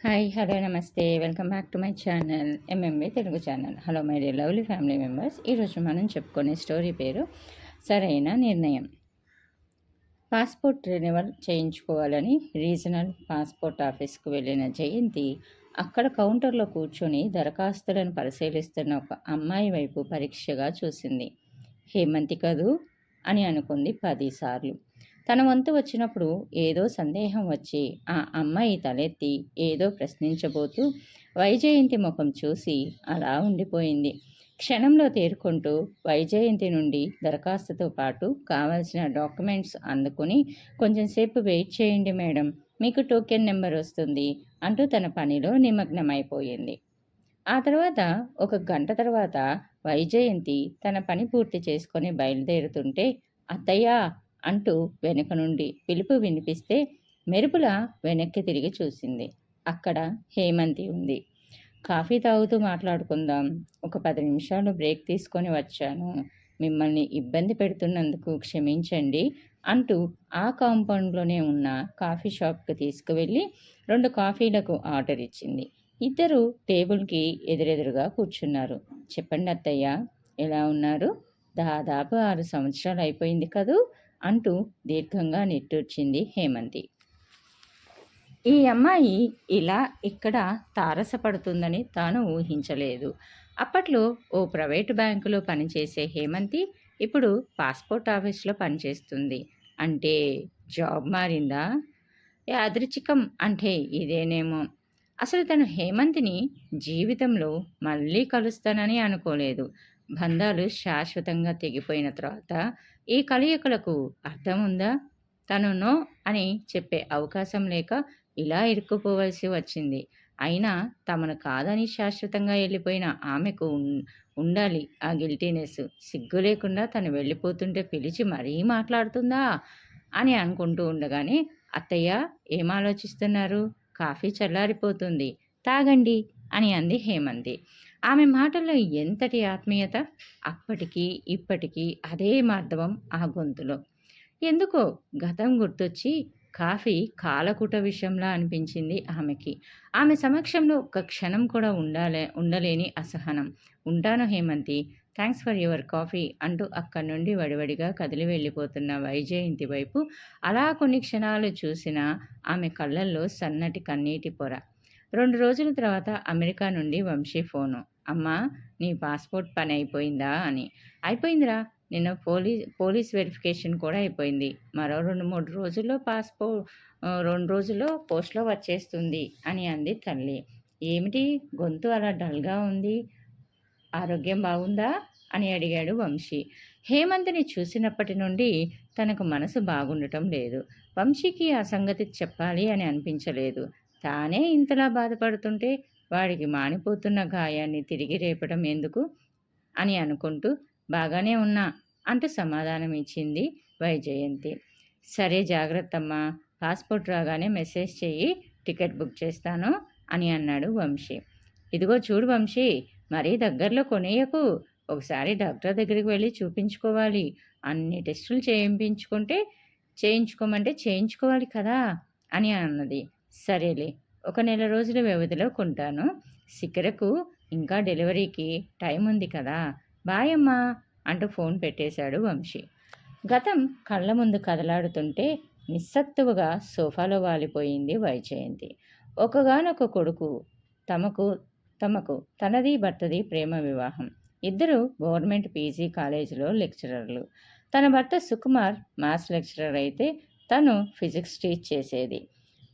Hi hello నమస్తే. Welcome back to my channel MMA Telugu channel. Hello my dear lovely family members. ఈరోజు మనం చెప్పుకునే story పేరు సరైన నిర్ణయం. పాస్పోర్ట్ రెన్యువల్ చేయించుకోవాలని రీజనల్ పాస్పోర్ట్ ఆఫీస్కు వెళ్ళిన జయంతి అక్కడ కౌంటర్లో కూర్చొని దరఖాస్తులను పరిశీలిస్తున్న ఒక అమ్మాయి వైపు పరీక్షగా చూసింది. హేమంతి కదూ? అని అనుకుంది పదిసార్లు తన వంతు వచ్చినప్పుడు ఏదో సందేహం వచ్చి ఆ అమ్మాయి తలెత్తి ఏదో ప్రశ్నించబోతూ వైజయంతి ముఖం చూసి అలా ఉండిపోయింది. క్షణంలో తేరుకుంటూ వైజయంతి నుండి దరఖాస్తుతో పాటు కావలసిన డాక్యుమెంట్స్ అందుకుని కొంచెంసేపు వెయిట్ చేయండి మేడం మీకు టోకెన్ నెంబర్ వస్తుంది అంటూ తన పనిలో నిమగ్నమైపోయింది. ఆ తర్వాత ఒక గంట తర్వాత వైజయంతి తన పని పూర్తి చేసుకొని బయలుదేరుతుంటే అత్తయ్య అంటూ వెనుక నుండి పిలుపు వినిపిస్తే మెరుపుల వెనక్కి తిరిగి చూసింది. అక్కడ హేమంతి ఉంది. కాఫీ తాగుతూ మాట్లాడుకుందాం. ఒక పది నిమిషాలు బ్రేక్ తీసుకొని వచ్చాను. మిమ్మల్ని ఇబ్బంది పెడుతున్నందుకు క్షమించండి అంటూ ఆ కాంపౌండ్లోనే ఉన్న కాఫీ షాప్కి తీసుకువెళ్ళి రెండు కాఫీలకు ఆర్డర్ ఇచ్చింది. ఇద్దరు టేబుల్కి ఎదురెదురుగా కూర్చున్నారు. చెప్పండి అత్తయ్య ఎలా ఉన్నారు? దాదాపు ఆరు సంవత్సరాలు అయిపోయింది కదూ? అంటూ దీర్ఘంగా నిట్టూర్చింది హేమంతి. ఈ అమ్మాయి ఇలా ఇక్కడ తారసపడుతుందని తాను ఊహించలేదు. అప్పట్లో ఓ ప్రైవేటు బ్యాంకులో పనిచేసే హేమంతి ఇప్పుడు పాస్పోర్ట్ ఆఫీస్లో పనిచేస్తుంది. అంటే జాబ్ మారిందా? యాదృచ్ఛికం అంటే ఇదేనేమో. అసలు తను హేమంతిని జీవితంలో మళ్ళీ కలుస్తానని అనుకోలేదు. బంధాలు శాశ్వతంగా తెగిపోయిన తర్వాత ఈ కలయికలకు అర్థం ఉందా? తను నో అని చెప్పే అవకాశం లేక ఇలా ఇరుక్కుపోవలసి వచ్చింది. అయినా తమను కాదని శాశ్వతంగా వెళ్ళిపోయిన ఆమెకు ఉండాలి ఆ గిల్టీనెస్. సిగ్గు లేకుండా తను వెళ్ళిపోతుంటే పిలిచి మరీ మాట్లాడుతుందా? అని అనుకుంటూ ఉండగానే అత్తయ్య ఏం ఆలోచిస్తున్నారు? కాఫీ చల్లారిపోతుంది. తాగండి అని అంది హేమంతి. ఆమె మాటల్లో ఎంతటి ఆత్మీయత? అప్పటికీ ఇప్పటికీ అదే మార్ధవం ఆ గొంతులో. ఎందుకో గతం గుర్తొచ్చి కాఫీ కాలకుట విషయంలా అనిపించింది ఆమెకి. ఆమె సమక్షంలో ఒక్క క్షణం కూడా ఉండాలే ఉండలేని అసహనం. ఉంటాను Hemanthi. Thanks for your coffee అంటూ అక్కడి నుండి వడివడిగా కదిలి వెళ్ళిపోతున్న వైజయంతి వైపు అలా కొన్ని క్షణాలు చూసిన ఆమె కళ్ళల్లో సన్నటి కన్నీటి పొర. రెండు రోజుల తర్వాత అమెరికా నుండి వంశీ ఫోను. అమ్మా నీ పాస్పోర్ట్ పని అయిపోయిందా? అని. అయిపోయిందిరా. నిన్న పోలీస్ పోలీస్ వెరిఫికేషన్ కూడా అయిపోయింది. మరో రెండు మూడు రోజుల్లో పాస్పోర్ట్ రెండు రోజుల్లో పోస్ట్లో వచ్చేస్తుంది అని అంది తల్లి. ఏమిటి? గొంతు అలా డల్గా ఉంది? ఆరోగ్యం బాగుందా? అని అడిగాడు వంశీ. హేమంత్ని చూసినప్పటి నుండి తనకు మనసు బాగుండటం లేదు. వంశీకి ఆ సంగతి చెప్పాలి అని అనిపించలేదు. తానే ఇంతలా బాధపడుతుంటే వాడికి మానిపోతున్న గాయాన్ని తిరిగి రేపడం ఎందుకు? అని అనుకుంటూ బాగానే ఉన్నా అంటూ సమాధానం ఇచ్చింది వైజయంతి. సరే జాగ్రత్తమ్మా పాస్పోర్ట్ రాగానే మెసేజ్ చెయ్యి టికెట్ బుక్ చేస్తాను అని అన్నాడు వంశీ. ఇదిగో చూడు వంశీ మరీ దగ్గరలో కొనేయకు. ఒకసారి డాక్టర్ దగ్గరికి వెళ్ళి చూపించుకోవాలి. అన్ని టెస్టులు చేయించుకుంటే చేయించుకోమంటే చేయించుకోవాలి కదా అని అన్నది. సరేలే ఒక నెల రోజుల వ్యవధిలో కొంటాను. సిక్కరకు ఇంకా డెలివరీకి టైం ఉంది కదా బాయ్ అంటూ ఫోన్ పెట్టేశాడు వంశీ. గతం కళ్ళ ముందు కదలాడుతుంటే నిస్సత్తువుగా సోఫాలో వాలిపోయింది వైజయంతి. ఒకగానొక కొడుకు తమకు తమకు తనది భర్తది ప్రేమ వివాహం. ఇద్దరు గవర్నమెంట్ పీజీ కాలేజీలో లెక్చరర్లు. తన భర్త సుకుమార్ మ్యాథ్స్ లెక్చరర్ అయితే తను ఫిజిక్స్ టీచ్ చేసేది.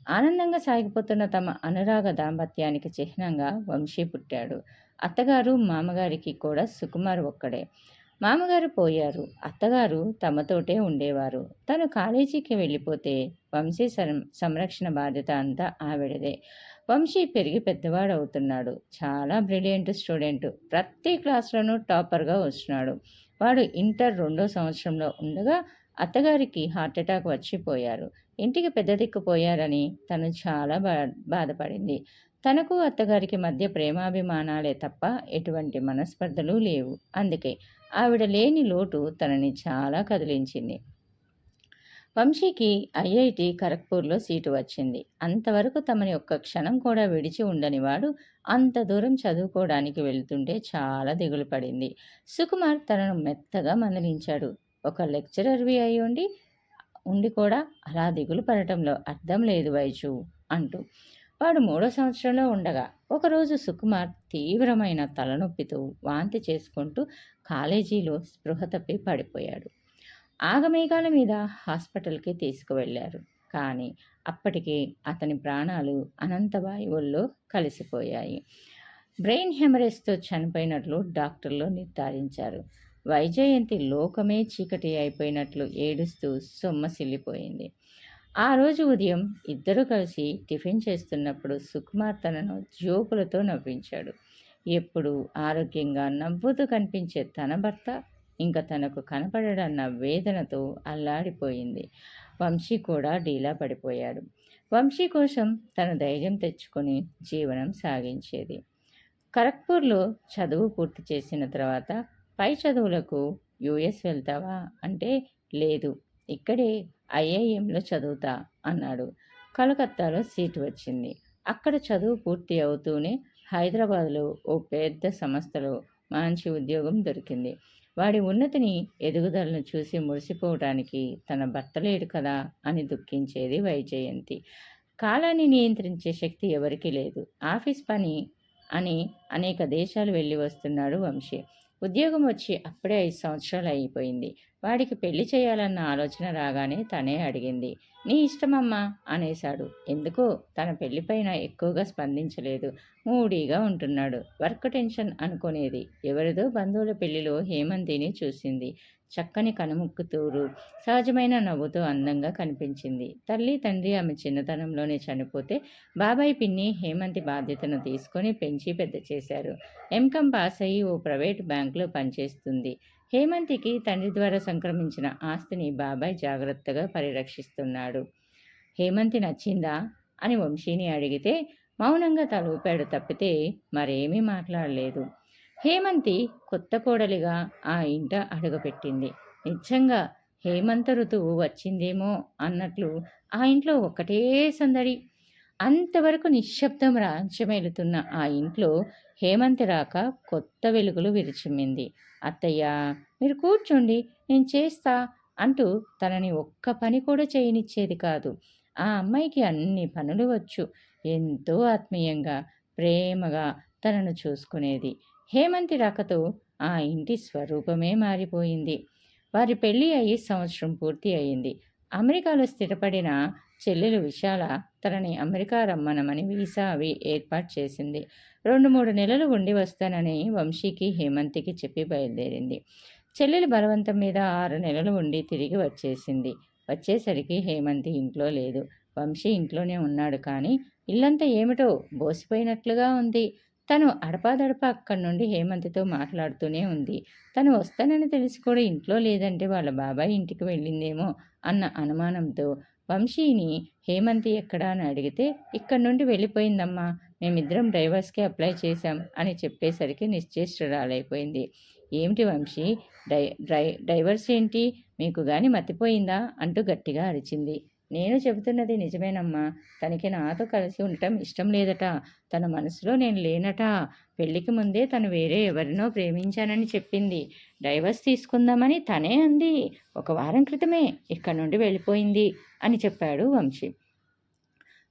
ఆనందంగా సాగిపోతున్న తమ అనురాగ దాంపత్యానికి చిహ్నంగా వంశీ పుట్టాడు. అత్తగారు మామగారికి కూడా సుకుమార్ ఒక్కడే. మామగారు పోయారు. అత్తగారు తమతోటే ఉండేవారు. తను కాలేజీకి వెళ్ళిపోతే వంశీ సంరక్షణ బాధ్యత అంతా ఆవిడదే. వంశీ పెరిగి పెద్దవాడు అవుతున్నాడు చాలా బ్రిలియంట్ స్టూడెంట్. ప్రతి క్లాస్లోనూ టాపర్గా వస్తున్నాడు. వాడు ఇంటర్ రెండో సంవత్సరంలో ఉండగా అత్తగారికి హార్ట్అటాక్ వచ్చిపోయారు. ఇంటికి పెద్ద దిక్కుపోయారని తను చాలా బా బాధపడింది. తనకు అత్తగారికి మధ్య ప్రేమాభిమానాలే తప్ప ఎటువంటి మనస్పర్ధలు లేవు. అందుకే ఆవిడ లేని లోటు తనని చాలా కదిలించింది. వంశీకి ఐఐటి ఖరగ్పూర్లో సీటు వచ్చింది. అంతవరకు తమని ఒక్క క్షణం కూడా విడిచి ఉండని వాడు అంత దూరం చదువుకోవడానికి వెళ్తుంటే చాలా దిగులు పడింది సుకుమార్ తనను మెత్తగా మందలించాడు. ఒక లెక్చరర్వి అయి ఉండి ఉండి కూడా అలా దిగులు పడటంలో అర్థం లేదు వైజు అంటూ. వాడు మూడో సంవత్సరంలో ఉండగా ఒకరోజు సుకుమార్ తీవ్రమైన తలనొప్పితో వాంతి చేసుకుంటూ కాలేజీలో స్పృహ తప్పి పడిపోయాడు. ఆగమేఘాల మీద హాస్పిటల్కి తీసుకువెళ్ళారు. కానీ అప్పటికే అతని ప్రాణాలు అనంత వాయువుల్లో కలిసిపోయాయి. బ్రెయిన్ హెమరేజ్తో చనిపోయినట్లు డాక్టర్లు నిర్ధారించారు. వైజయంతి లోకమే చీకటి అయిపోయినట్లు ఏడుస్తూ సొమ్మసిల్లిపోయింది ఆ రోజు ఉదయం ఇద్దరు కలిసి టిఫిన్ చేస్తున్నప్పుడు సుకుమార్ తనను జోకులతో నవ్వించాడు. ఎప్పుడు ఆరోగ్యంగా నవ్వుతూ కనిపించే తన భర్త ఇంకా తనకు కనపడడన్న వేదనతో అల్లాడిపోయింది. వంశీ కూడా డీలా పడిపోయాడు. వంశీ కోసం తన ధైర్యం తెచ్చుకొని జీవనం సాగించేది. ఖరగ్పూర్లో చదువు పూర్తి చేసిన తర్వాత పై చదువులకు యుఎస్ వెళ్తావా? అంటే లేదు. ఇక్కడే ఐఐఎంలో చదువుతా అన్నాడు. కలకత్తాలో సీటు వచ్చింది. అక్కడ చదువు పూర్తి అవుతూనే హైదరాబాద్లో ఓ పెద్ద సంస్థలో మంచి ఉద్యోగం దొరికింది. వాడి ఉన్నతిని ఎదుగుదలను చూసి మురిసిపోవడానికి తన భర్త లేడు కదా అని దుఃఖించేది వైజయంతి. కాలాన్ని నియంత్రించే శక్తి ఎవరికీ లేదు. ఆఫీస్ పని అని అనేక దేశాలు వెళ్ళి వస్తున్నాడు వంశీ. ఉద్యోగం వచ్చి అప్పుడే ఐదు సంవత్సరాలు అయిపోయింది. వాడికి పెళ్ళి చేయాలన్న ఆలోచన రాగానే తనే అడిగింది. నీ ఇష్టమమ్మా అనేశాడు. ఎందుకో తన పెళ్ళిపైన ఎక్కువగా స్పందించలేదు. మూడీగా ఉంటున్నాడు. వర్క్ టెన్షన్ అనుకునేది. ఎవరిదో బంధువుల పెళ్ళిలో హేమంతిని చూసింది. చక్కని కనుముక్కుతూరు సహజమైన నవ్వుతో అందంగా కనిపించింది. తల్లి తండ్రి ఆమె చిన్నతనంలోనే చనిపోతే బాబాయ్ పిన్ని హేమంతి బాధ్యతను తీసుకొని పెంచి పెద్ద చేశారు. ఎంకం పాస్ అయ్యి ఓ ప్రైవేట్ బ్యాంకులో పనిచేస్తుంది. హేమంతికి తండ్రి ద్వారా సంక్రమించిన ఆస్తిని బాబాయ్ జాగ్రత్తగా పరిరక్షిస్తున్నాడు. హేమంతి నచ్చిందా? అని వంశీని అడిగితే మౌనంగా తలూపాడు తప్పితే మరేమీ మాట్లాడలేదు. హేమంతి కొత్త కోడలిగా ఆ ఇంట అడుగుపెట్టింది. నిజంగా హేమంత ఋతువు వచ్చిందేమో అన్నట్లు ఆ ఇంట్లో ఒక్కటే సందడి. అంతవరకు నిశ్శబ్దం రాజ్యమేలుతున్న ఆ ఇంట్లో హేమంతి రాక కొత్త వెలుగులు విరిచిమ్మింది. అత్తయ్య మీరు కూర్చోండి నేను చేస్తా అంటూ తనని ఒక్క పని కూడా చేయనిచ్చేది కాదు. ఆ అమ్మాయికి అన్ని పనులు వచ్చు. ఎంతో ఆత్మీయంగా ప్రేమగా తనను చూసుకునేది. హేమంతి రాకతో ఆ ఇంటి స్వరూపమే మారిపోయింది. వారి పెళ్ళి అయ్యి సంవత్సరం పూర్తి అయింది అమెరికాలో స్థిరపడిన చెల్లెలు విశాల తనని అమెరికా రమ్మనమని వీసా అవి ఏర్పాటు చేసింది. రెండు మూడు నెలలు ఉండి వస్తానని వంశీకి హేమంతికి చెప్పి బయలుదేరింది. చెల్లెలు బలవంతం మీద ఆరు నెలలు ఉండి తిరిగి వచ్చేసింది. వచ్చేసరికి హేమంతి ఇంట్లో లేదు. వంశీ ఇంట్లోనే ఉన్నాడు కానీ ఇల్లంతా ఏమిటో బోసిపోయినట్లుగా ఉంది. తను అడపాదడప అక్కడి నుండి హేమంతితో మాట్లాడుతూనే ఉంది. తను వస్తానని తెలిసి కూడా ఇంట్లో లేదంటే వాళ్ళ బాబాయ్ ఇంటికి వెళ్ళిందేమో అన్న అనుమానంతో వంశీని హేమంతి ఎక్కడా అని అడిగితే ఇక్కడి నుండి వెళ్ళిపోయిందమ్మా. మేమిద్దరం డ్రైవర్స్కి అప్లై చేశాం అని చెప్పేసరికి నిశ్చేష్టురాలైపోయింది. ఏమిటి వంశీ? డై డ్రై డ్రైవర్స్ ఏంటి? మీకు కానీ మతిపోయిందా? అంటూ గట్టిగా అరిచింది. నేను చెబుతున్నది నిజమేనమ్మా. తనకి నాతో కలిసి ఉండటం ఇష్టం లేదట. తన మనసులో నేను లేనట. పెళ్ళికి ముందే తను వేరే ఎవరినో ప్రేమించానని చెప్పింది. డైవర్స్ తీసుకుందామని తనే అంది. ఒక వారం క్రితమే ఇక్కడ నుండి వెళ్ళిపోయింది అని చెప్పాడు వంశీ.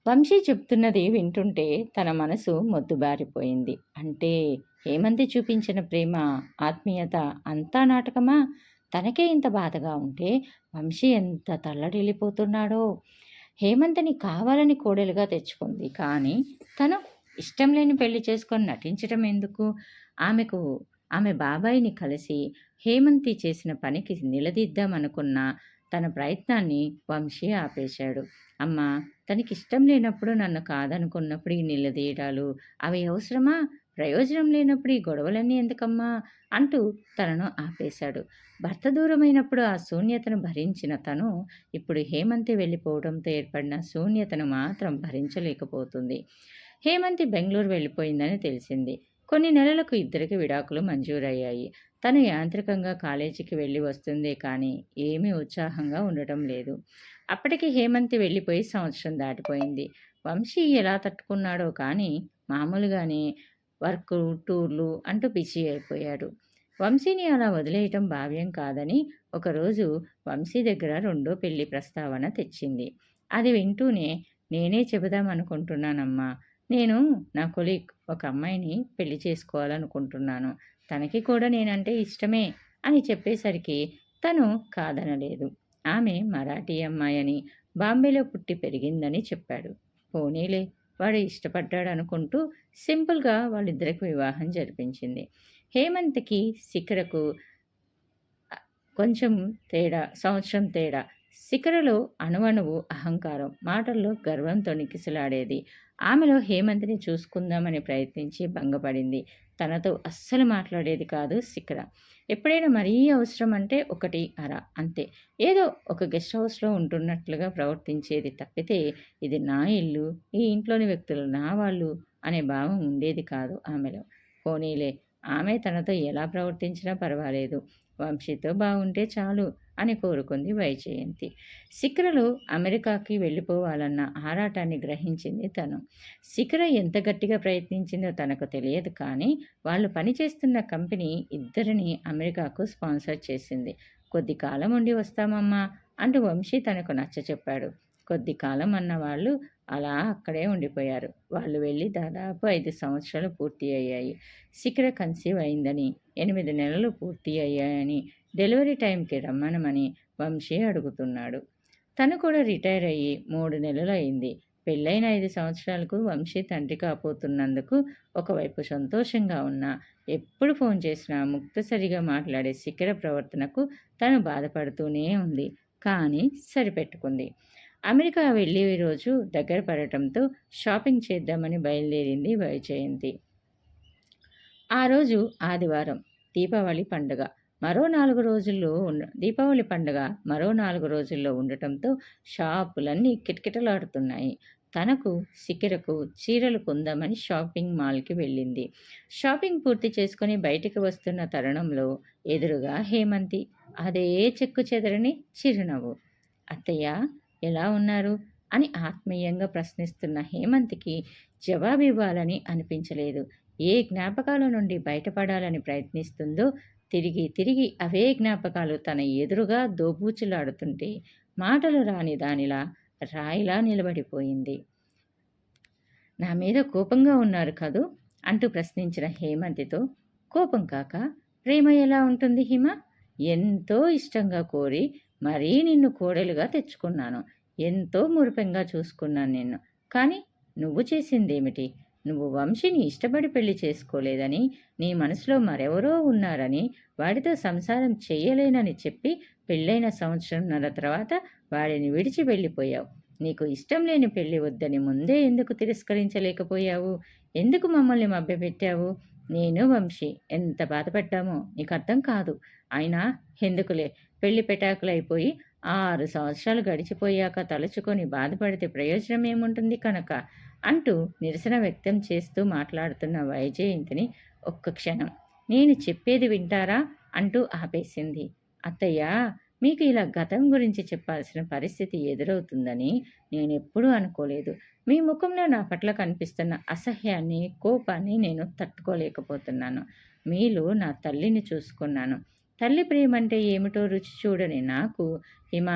వంశీ చెప్తున్నది వింటుంటే తన మనసు మొద్దుబారిపోయింది అంటే హేమంతి చూపించిన ప్రేమ ఆత్మీయత అంతా నాటకమా? తనకే ఇంత బాధగా ఉంటే వంశీ ఎంత తల్లడిల్లిపోతున్నాడో. హేమంత్ని కావాలని కోడలుగా తెచ్చుకుంది. కానీ తను ఇష్టం లేని పెళ్ళి చేసుకొని నటించడం ఎందుకు? ఆమెకు ఆమె బాబాయిని కలిసి హేమంతి చేసిన పనికి నిలదీద్దామనుకున్న తన ప్రయత్నాన్ని వంశీ ఆపేశాడు. అమ్మా తనకి ఇష్టం లేనప్పుడు నన్ను కాదనుకున్నప్పుడు ఈ నిలదీయడాలు అవి అవసరమా? ప్రయోజనం లేనప్పుడు ఈ గొడవలన్నీ ఎందుకమ్మా? అంటూ తనను ఆపేశాడు. భర్త దూరమైనప్పుడు ఆ శూన్యతను భరించిన తను ఇప్పుడు హేమంతి వెళ్ళిపోవడంతో ఏర్పడిన శూన్యతను మాత్రం భరించలేకపోతుంది. హేమంతి బెంగళూరు వెళ్ళిపోయిందని తెలిసింది. కొన్ని నెలలకు ఇద్దరికి విడాకులు మంజూరయ్యాయి. తను యాంత్రికంగా కాలేజీకి వెళ్ళి వస్తుందే కానీ ఏమీ ఉత్సాహంగా ఉండటం లేదు. అప్పటికి హేమంతి వెళ్ళిపోయి సంవత్సరం దాటిపోయింది. వంశీ ఎలా తట్టుకున్నాడో కానీ మామూలుగానే వర్క్ టూర్లు అంటూ బిజీ అయిపోయాడు. వంశీని అలా వదిలేయటం భావ్యం కాదని ఒకరోజు వంశీ దగ్గర రెండో పెళ్ళి ప్రస్తావన తెచ్చింది. అది వింటూనే నేనే చెబుదామనుకుంటున్నానమ్మా. నేను నా కొలీగ్ ఒక అమ్మాయిని పెళ్ళి చేసుకోవాలనుకుంటున్నాను. తనకి కూడా నేనంటే ఇష్టమే అని చెప్పేసరికి తను కాదనలేదు. ఆమె మరాఠీ అమ్మాయని బాంబేలో పుట్టి పెరిగిందని చెప్పాడు. పోనీలే. వాడు ఇష్టపడ్డాడు అనుకుంటూ సింపుల్గా వాళ్ళిద్దరికి వివాహం జరిపించింది. హేమంత్కి శిఖరకు కొంచెం తేడా సంవత్సరం తేడా. శిఖరలో అణువణువు అహంకారం మాటల్లో గర్వంతో నికిసలాడేది ఆమెలో హేమంత్ని చూసుకుందామని ప్రయత్నించి భంగపడింది. తనతో అస్సలు మాట్లాడేది కాదు శిఖర. ఎప్పుడైనా మరీ అవసరం అంటే ఒకటి అర అంతే. ఏదో ఒక గెస్ట్ హౌస్లో ఉంటున్నట్లుగా ప్రవర్తించేది తప్పితే ఇది నా ఇల్లు ఈ ఇంట్లోని వ్యక్తులు నా వాళ్ళు అనే భావం ఉండేది కాదు ఆమెలో. పోనీలే ఆమె తనతో ఎలా ప్రవర్తించినా పర్వాలేదు. వంశీతో బాగుంటే చాలు. అని కోరుకుంది వైజయంతి. శిఖరలు అమెరికాకి వెళ్ళిపోవాలన్న ఆరాటాన్ని గ్రహించింది తను. శిఖర ఎంత గట్టిగా ప్రయత్నించిందో తనకు తెలియదు కానీ వాళ్ళు పనిచేస్తున్న కంపెనీ ఇద్దరిని అమెరికాకు స్పాన్సర్ చేసింది. కొద్ది కాలం ఉండి వస్తామమ్మా అంటూ వంశీ తనకు నచ్చ చెప్పాడు. కొద్ది కాలం అన్న వాళ్ళు అలా అక్కడే ఉండిపోయారు. వాళ్ళు వెళ్ళి దాదాపు ఐదు సంవత్సరాలు పూర్తి అయ్యాయి. శిఖర కన్సీవ్ అయిందని ఎనిమిది నెలలు పూర్తి అయ్యాయని డెలివరీ టైంకి రమ్మనమని వంశీ అడుగుతున్నాడు. తను కూడా రిటైర్ అయ్యి మూడు నెలలు అయింది. పెళ్ళైన ఐదు సంవత్సరాలకు వంశీ తండ్రి కాపోతున్నందుకు ఒకవైపు సంతోషంగా ఉన్నా ఎప్పుడు ఫోన్ చేసినా ముక్తసరిగా మాట్లాడే శిఖర ప్రవర్తనకు తను బాధపడుతూనే ఉంది. కానీ సరిపెట్టుకుంది. అమెరికా వెళ్ళి రోజు దగ్గర పడటంతో షాపింగ్ చేద్దామని బయలుదేరింది వైజయంతి. ఆ రోజు ఆదివారం దీపావళి పండుగ. మరో నాలుగు రోజుల్లో ఉండ దీపావళి పండుగ మరో నాలుగు రోజుల్లో ఉండటంతో షాపులన్నీ కిటకిటలాడుతున్నాయి. తనకు సికిరకు చీరలు కొందామని షాపింగ్ మాల్కి వెళ్ళింది. షాపింగ్ పూర్తి చేసుకుని బయటికి వస్తున్న తరుణంలో ఎదురుగా హేమంతి అదే చెక్కు చెదరని చిరునవ్వు. అత్తయ్య ఎలా ఉన్నారు? అని ఆత్మీయంగా ప్రశ్నిస్తున్న హేమంత్కి జవాబివ్వాలని అనిపించలేదు. ఏ జ్ఞాపకాల నుండి బయటపడాలని ప్రయత్నిస్తుందో తిరిగి తిరిగి అవే జ్ఞాపకాలు తన ఎదురుగా దోబూచులాడుతుంటే మాటలు రాని దానిలా రాయిలా నిలబడిపోయింది. నా మీద కోపంగా ఉన్నారు కదూ? అంటూ ప్రశ్నించిన హేమంతితో కోపం కాక ప్రేమ ఎలా ఉంటుంది హిమ? ఎంతో ఇష్టంగా కోరి మరీ నిన్ను కోడలుగా తెచ్చుకున్నాను. ఎంతో మురిపెంగా చూసుకున్నాను నిన్ను. కానీ నువ్వు చేసిందేమిటి? నువ్వు వంశీని ఇష్టపడి పెళ్ళి చేసుకోలేదని నీ మనసులో మరెవరో ఉన్నారని వాడితో సంసారం చెయ్యలేనని చెప్పి పెళ్ళైన సంవత్సరంన్నర తర్వాత వాడిని విడిచి వెళ్ళిపోయావు. నీకు ఇష్టం లేని పెళ్ళి వద్దని ముందే ఎందుకు తిరస్కరించలేకపోయావు? ఎందుకు మమ్మల్ని మభ్యపెట్టావు? నేను వంశీ ఎంత బాధపడ్డామో నీకు అర్థం కాదు. అయినా ఎందుకులే పెళ్ళి పెటాకులైపోయి ఆరు సంవత్సరాలు గడిచిపోయాక తలుచుకొని బాధపడితే ప్రయోజనం ఏముంటుంది కనుక? అంటూ నిరసన వ్యక్తం చేస్తూ మాట్లాడుతున్న వైజయంతిని ఒక్క క్షణం. నేను చెప్పేది వింటారా? అంటూ ఆపేసింది. అత్తయ్య మీకు ఇలా గతం గురించి చెప్పాల్సిన పరిస్థితి ఎదురవుతుందని నేను ఎప్పుడూ అనుకోలేదు. మీ ముఖంలో నా పట్ల కనిపిస్తున్న అసహ్యాన్ని కోపాన్ని నేను తట్టుకోలేకపోతున్నాను. మీలో నా తల్లిని చూసుకున్నాను. తల్లి ప్రేమ అంటే ఏమిటో రుచి చూడని నాకు హిమ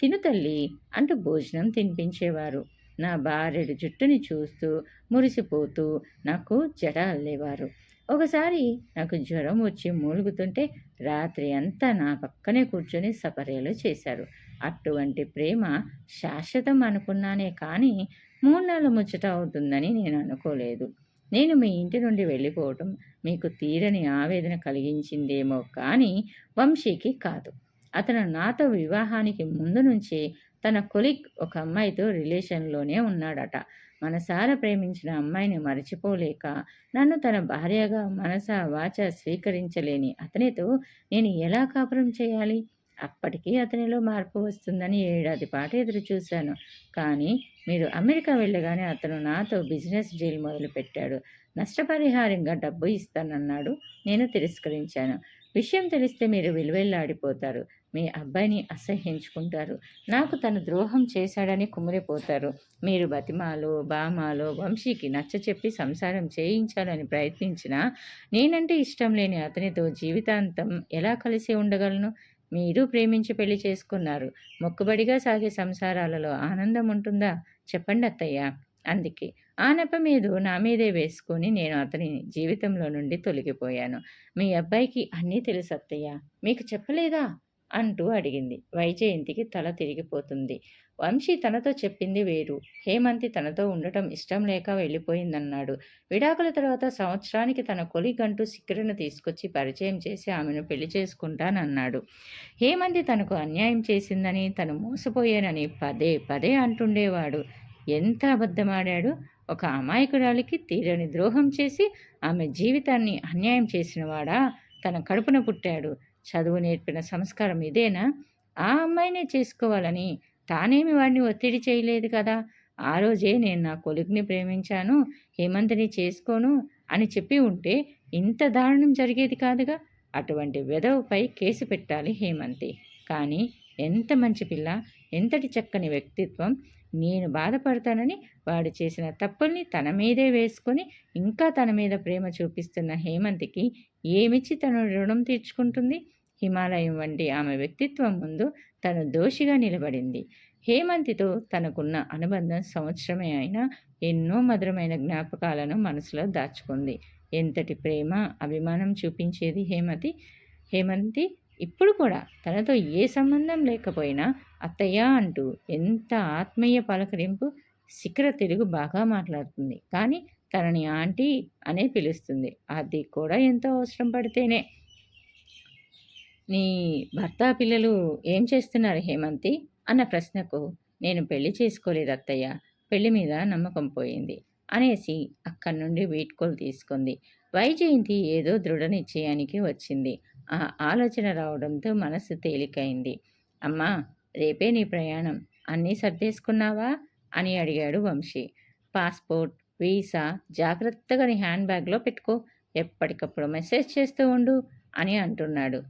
తిను తల్లి అంటూ భోజనం తినిపించేవారు. నా భార్యడు జుట్టుని చూస్తూ మురిసిపోతూ నాకు జడ అల్లేవారు ఒకసారి నాకు జ్వరం వచ్చి మూలుగుతుంటే రాత్రి అంతా నా పక్కనే కూర్చొని సపర్యలు చేశారు. అటువంటి ప్రేమ శాశ్వతం అనుకున్నానే కానీ మూడు నెలల ముచ్చట అవుతుందని నేను అనుకోలేదు. నేను మీ ఇంటి నుండి వెళ్ళిపోవటం మీకు తీరని ఆవేదన కలిగించిందేమో కానీ వంశీకి కాదు. అతను నాతో వివాహానికి ముందు నుంచే తన కొలిక్ ఒక అమ్మాయితో రిలేషన్లోనే ఉన్నాడట. మనసారా ప్రేమించిన అమ్మాయిని మరచిపోలేక నన్ను తన భార్యగా మనస వాచ స్వీకరించలేని అతనితో నేను ఎలా కాపురం చేయాలి? అప్పటికీ అతనిలో మార్పు వస్తుందని ఏడాది పాటు ఎదురు చూశాను కానీ మీరు అమెరికా వెళ్ళగానే అతను నాతో బిజినెస్ డీల్ మొదలుపెట్టాడు. నష్టపరిహారంగా డబ్బు ఇస్తానన్నాడు. నేను తిరస్కరించాను. విషయం తెలిస్తే మీరు విలువెల్లాడిపోతారు మీ అబ్బాయిని అసహ్యించుకుంటారు. నాకు తను ద్రోహం చేశాడని కుమిరిపోతారు మీరు బతిమాలో బామాలో వంశీకి నచ్చ చెప్పి సంసారం చేయించాలని ప్రయత్నించినా నేనంటే ఇష్టం లేని అతనితో జీవితాంతం ఎలా కలిసి ఉండగలను? మీరు ప్రేమించి పెళ్ళి చేసుకున్నారు. మొక్కుబడిగా సాగే సంసారాలలో ఆనందం ఉంటుందా? చెప్పండి అత్తయ్య అందుకే ఆ నెప మీద నా మీదే వేసుకొని నేను అతని జీవితంలో నుండి తొలగిపోయాను. మీ అబ్బాయికి అన్నీ తెలుసు అత్తయ్య. మీకు చెప్పలేదా? అంటూ అడిగింది. వైజయంతికి తల తిరిగిపోతుంది. వంశీ తనతో చెప్పింది వేరు. హేమంతి తనతో ఉండటం ఇష్టం లేక వెళ్ళిపోయిందన్నాడు. విడాకుల తర్వాత సంవత్సరానికి తన కొలిగంటూ సిక్కరను తీసుకొచ్చి పరిచయం చేసి ఆమెను పెళ్ళి చేసుకుంటానన్నాడు. హేమంతి తనకు అన్యాయం చేసిందని తను మోసపోయానని పదే పదే అంటుండేవాడు. ఎంత అబద్ధమాడాడు? ఒక అమాయకురాలికి తీరని ద్రోహం చేసి ఆమె జీవితాన్ని అన్యాయం చేసినవాడా తన కడుపున పుట్టాడు. చదువు నేర్పిన సంస్కారం ఇదేనా? ఆ అమ్మాయినే చేసుకోవాలని తానేమి వాడిని ఒత్తిడి చేయలేదు కదా? ఆ రోజే నేను నా కొలుగుని ప్రేమించాను. హేమంత్ని చేసుకోను అని చెప్పి ఉంటే ఇంత దారుణం జరిగేది కాదుగా? అటువంటి వెధవపై కేసు పెట్టాలి హేమంతి. కానీ ఎంత మంచి పిల్ల ఎంతటి చక్కని వ్యక్తిత్వం నేను బాధపడతానని వాడు చేసిన తప్పుల్ని తన మీదే వేసుకొని ఇంకా తన మీద ప్రేమ చూపిస్తున్న హేమంతికి ఏమిచ్చి తను రుణం తీర్చుకుంటుంది? హిమాలయం వంటి ఆమె వ్యక్తిత్వం ముందు తను దోషిగా నిలబడింది. హేమంతితో తనకున్న అనుబంధం సంవత్సరమే అయినా ఎన్నో మధురమైన జ్ఞాపకాలను మనసులో దాచుకుంది. ఎంతటి ప్రేమ అభిమానం చూపించేది హేమతి? హేమంతి ఇప్పుడు కూడా తనతో ఏ సంబంధం లేకపోయినా అత్తయ్య అంటూ ఎంత ఆత్మీయ పలకరింపు శిఖర తెలుగు బాగా మాట్లాడుతుంది. కానీ తనని ఆంటీ అనే పిలుస్తుంది. అది కూడా ఎంతో అవసరం పడితేనే. నీ భర్త పిల్లలు ఏం చేస్తున్నారు హేమంతి? అన్న ప్రశ్నకు నేను పెళ్ళి చేసుకోలేదు అత్తయ్య. పెళ్ళి మీద నమ్మకం పోయింది అనేసి అక్కడి నుండి వీడ్కోలు తీసుకుంది. వైజయంతి ఏదో దృఢ నిశ్చయానికి వచ్చింది. ఆ ఆలోచన రావడంతో మనసు తేలికైంది. అమ్మా రేపే నీ ప్రయాణం. అన్నీ సర్దేసుకున్నావా? అని అడిగాడు వంశీ. పాస్పోర్ట్ వీసా జాగ్రత్తగా నీ హ్యాండ్ బ్యాగ్లో పెట్టుకో. ఎప్పటికప్పుడు మెసేజ్ చేస్తూ ఉండు అని అంటున్నాడు.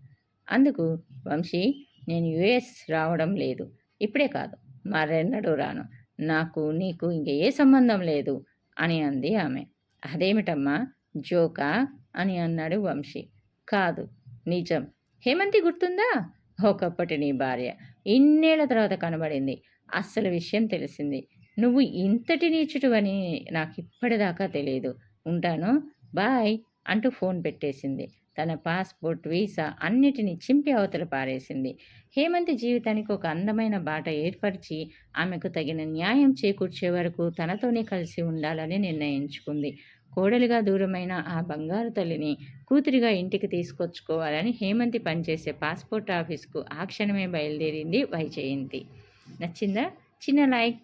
అందుకు వంశీ నేను యుఎస్ రావడం లేదు. ఇప్పుడే కాదు. మరెన్నడూ రాను. నాకు నీకు ఇంక ఏ సంబంధం లేదు అని అంది ఆమె. అదేమిటమ్మా? జోకా? అని అన్నాడు వంశీ. కాదు. నిజం. హేమంతి గుర్తుందా? ఒకప్పటి నీ భార్య ఇన్నేళ్ళ తర్వాత కనబడింది. అస్సలు విషయం తెలిసింది. నువ్వు ఇంతటి నీచుటువని నాకు ఇప్పటిదాకా తెలియదు ఉంటాను. బాయ్ అంటూ ఫోన్ పెట్టేసింది. తన పాస్పోర్ట్ వీసా అన్నిటినీ చింపి అవతల పారేసింది. హేమంతి జీవితానికి ఒక అందమైన బాట ఏర్పరిచి ఆమెకు తగిన న్యాయం చేకూర్చే వరకు తనతోనే కలిసి ఉండాలని నిర్ణయించుకుంది. కోడలిగా దూరమైన ఆ బంగారు తల్లిని కూతురిగా ఇంటికి తీసుకొచ్చుకోవాలని హేమంతి పనిచేసే పాస్పోర్ట్ ఆఫీస్కు ఆ క్షణమే బయలుదేరింది వైజయంతి. నచ్చిందా? చిన్న లైక్